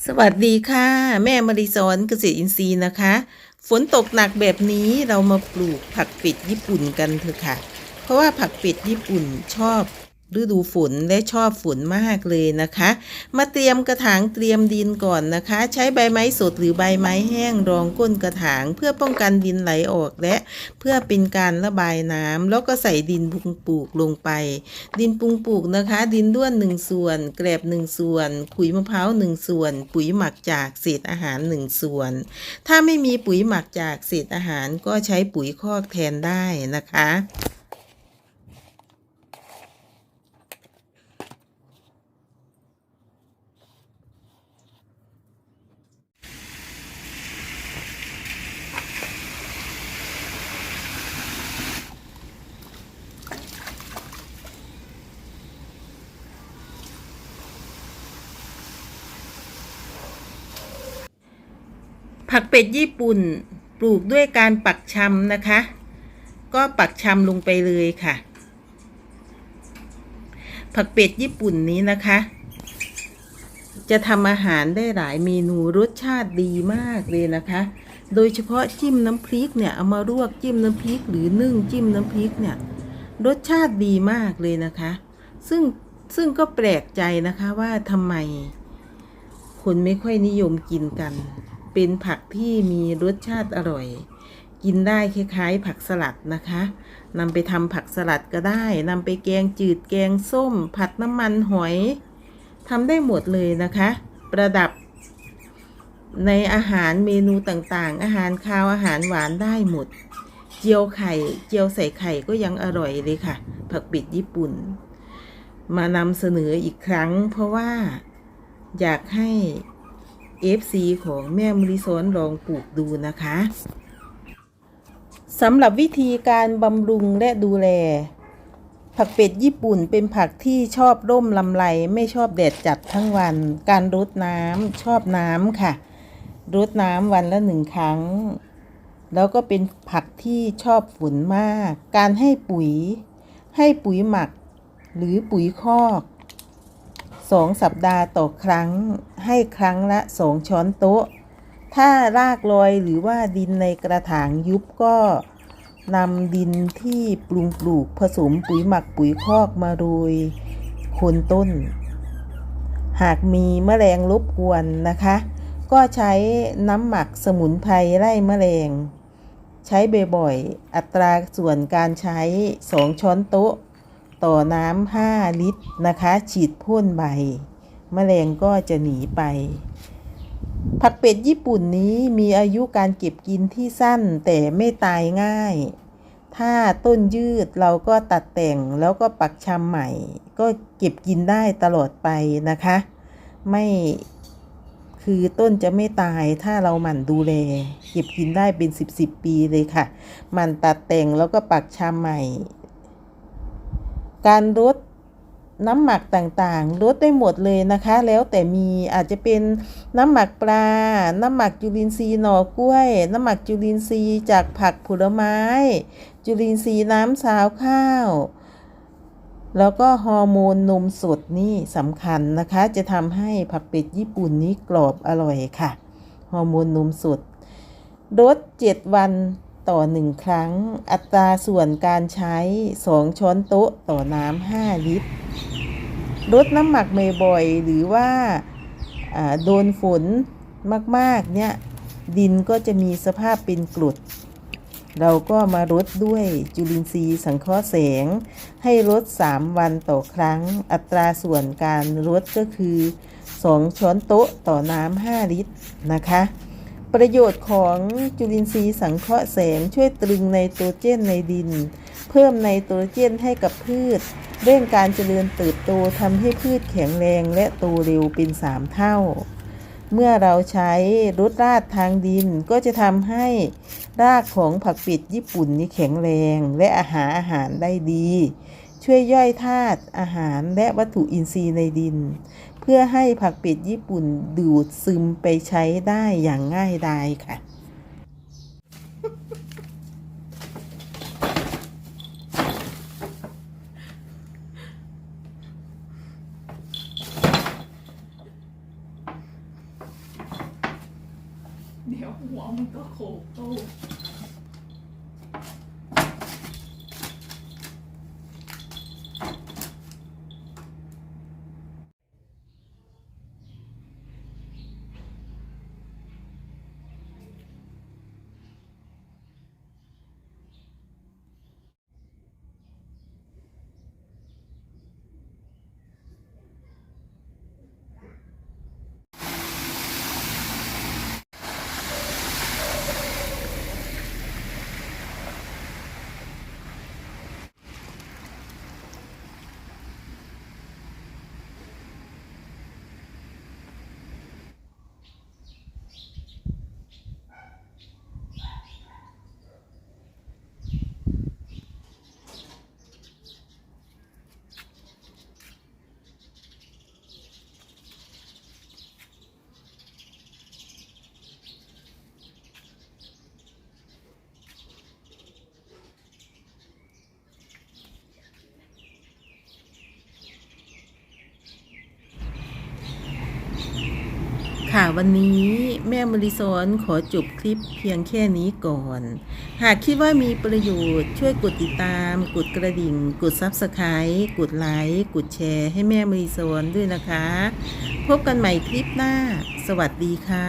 สวัสดีค่ะ แม่มาริสอนเกษตรอินทรีย์นะคะ ฝนตกหนักแบบนี้เรามาปลูกผักเป็ดญี่ปุ่นกันเถอะค่ะ เพราะว่าผักเป็ดญี่ปุ่นชอบ ฤดูฝนและชอบฝนมากเลยนะคะ มาเตรียมกระถางเตรียมดินก่อนนะคะ ใช้ใบไม้สดหรือใบไม้แห้งรองก้นกระถาง เพื่อป้องกันดินไหลออกและเพื่อเป็นการระบายน้ำแล้วก็ใส่ดินปุงปลูกลงไป ดินปุงปลูกนะคะ ดินด้วนหนึ่งส่วน แกลบหนึ่งส่วน ขุยมะพร้าวหนึ่งส่วน ปุ๋ยหมักจากเศษอาหารหนึ่งส่วน ถ้าไม่มีปุ๋ยหมักจากเศษอาหารก็ใช้ปุ๋ยคอกแทนได้นะคะ ผักเป็ดญี่ปุ่นปลูกด้วยการปักชำนะคะ ก็ปักชำลงไปเลยค่ะ ผักเป็ดญี่ปุ่นนี้นะคะ จะทำอาหารได้หลายเมนูรสชาติดีมากเลยนะคะ โดยเฉพาะจิ้มน้ำพริกเนี่ยเอามาลวกจิ้มน้ำพริกหรือนึ่งจิ้มน้ำพริกเนี่ยรสชาติดีมากเลยนะคะ ซึ่งซึ่งก็แปลกใจนะคะว่าทำไม คนไม่ค่อยนิยมกินกัน เป็นผักที่มีรสชาติอร่อย กินได้คล้ายๆ ผักสลัดนะคะนำไปทำผักสลัดก็ได้นำไปแกงจืดแกงส้ม ผัดน้ำมันหอยทำได้หมดเลยนะคะ ประดับในอาหารเมนูต่างๆ อาหารคาวอาหารหวานได้หมด เจียวไข่ เจียวใส่ไข่ก็ยังอร่อยเลยค่ะ ผักปิดญี่ปุ่น มานำเสนออีกครั้ง เพราะว่าอยากให้ FC ของแม่มริซอนลองปลูกดูนะคะสำหรับวิธีการบำรุงและดูแล ผักเป็ดญี่ปุ่นเป็นผักที่ชอบร่มลำไรไม่ชอบแดดจัดทั้งวัน การรดน้ำชอบน้ำค่ะ รดน้ำวันละหนึ่งครั้ง แล้วก็เป็นผักที่ชอบฝนมาก การให้ปุ๋ย ให้ปุ๋ยหมัก หรือปุ๋ยคอก สองสัปดาห์ต่อครั้ง ให้ครั้งละสองช้อนโต๊ะ ถ้ารากลอยหรือว่าดินในกระถางยุบก็นำดินที่ปรุงปลูกผสมปุ๋ยหมักปุ๋ยคอกมาโรยโคนต้น หากมีแมลงรบกวนนะคะ ก็ใช้น้ำหมักสมุนไพรไล่แมลง ใช้บ่อยๆอัตราส่วนการใช้ 2 ช้อนโต๊ะ ต่อน้ำ5ลิตรนะคะ ฉีดพ่นใบแมลงก็จะหนีไป ผักเป็ดญี่ปุ่นนี้มีอายุการเก็บกินที่สั้นแต่ไม่ตายง่าย ถ้าต้นยืดเราก็ตัดแต่งแล้วก็ปักชำใหม่ ก็เก็บกินได้ตลอดไปนะคะ ไม่คือต้นจะไม่ตายถ้าเราหมั่นดูแลเก็บกินได้เป็น 10บสปีเลยค่ะหมั่นตัดแต่งแล้วก็ปักชำใหม่ การลดน้ำหมักต่างๆ ลดได้หมดเลยนะคะ แล้วแต่มีอาจจะเป็นน้ำหมักปลา น้ำหมักจุลินทรีย์หน่อกล้วย น้ำหมักจุลินทรีย์จากผักผลไม้ จุลินทรีย์น้ำสาวข้าว แล้วก็ฮอร์โมนนมสดนี่สำคัญนะคะ จะทำให้ผักเป็ดญี่ปุ่นนี้กรอบอร่อยค่ะ ฮอร์โมนนมสดลด7วัน ต่อ 1 ครั้ง อัตราส่วนการใช้ 2 ช้อนโต๊ะต่อน้ำ5ลิตรลดน้ำหมักบ่อยๆหรือว่าโดนฝนมากๆเนี่ยดินก็จะมีสภาพเป็นกรดเราก็มารดด้วยจุลินทรีย์สังเคราะห์แสง ให้รด 3 วันต่อครั้ง อัตราส่วนการรดก็คือ 2 ช้อนโต๊ะต่อน้ำ5ลิตรนะคะ ประโยชน์ของจุลินทรีย์สังเคราะห์แสงช่วยตรึงไนโตรเจนในดิน เพิ่มไนโตรเจนให้กับพืช เร่งการเจริญเติบโตทำให้พืชแข็งแรงและโตเร็วเป็น 3 เท่า เมื่อเราใช้รดราดทางดินก็จะทำให้รากของผักป็ดญี่ปุ่นนี้แข็งแรงและอาหารอาหารได้ดี ช่วยย่อยธาตุอาหารและวัตถุอินทรีย์ในดิน เพื่อให้ผักเป็ดญี่ปุ่นดูดซึมไปใช้ได้อย่างง่ายดายค่ะ เดี๋ยวหัวมันก็โขกตู้ ค่ะวันนี้แม่มริซอนขอจบคลิปเพียงแค่นี้ก่อน หากคิดว่ามีประโยชน์ช่วยกดติดตาม กดกระดิ่ง กด Subscribe กดไลค์กดแชร์ให้แม่มริซอนด้วยนะคะ พบกันใหม่คลิปหน้า สวัสดีค่ะ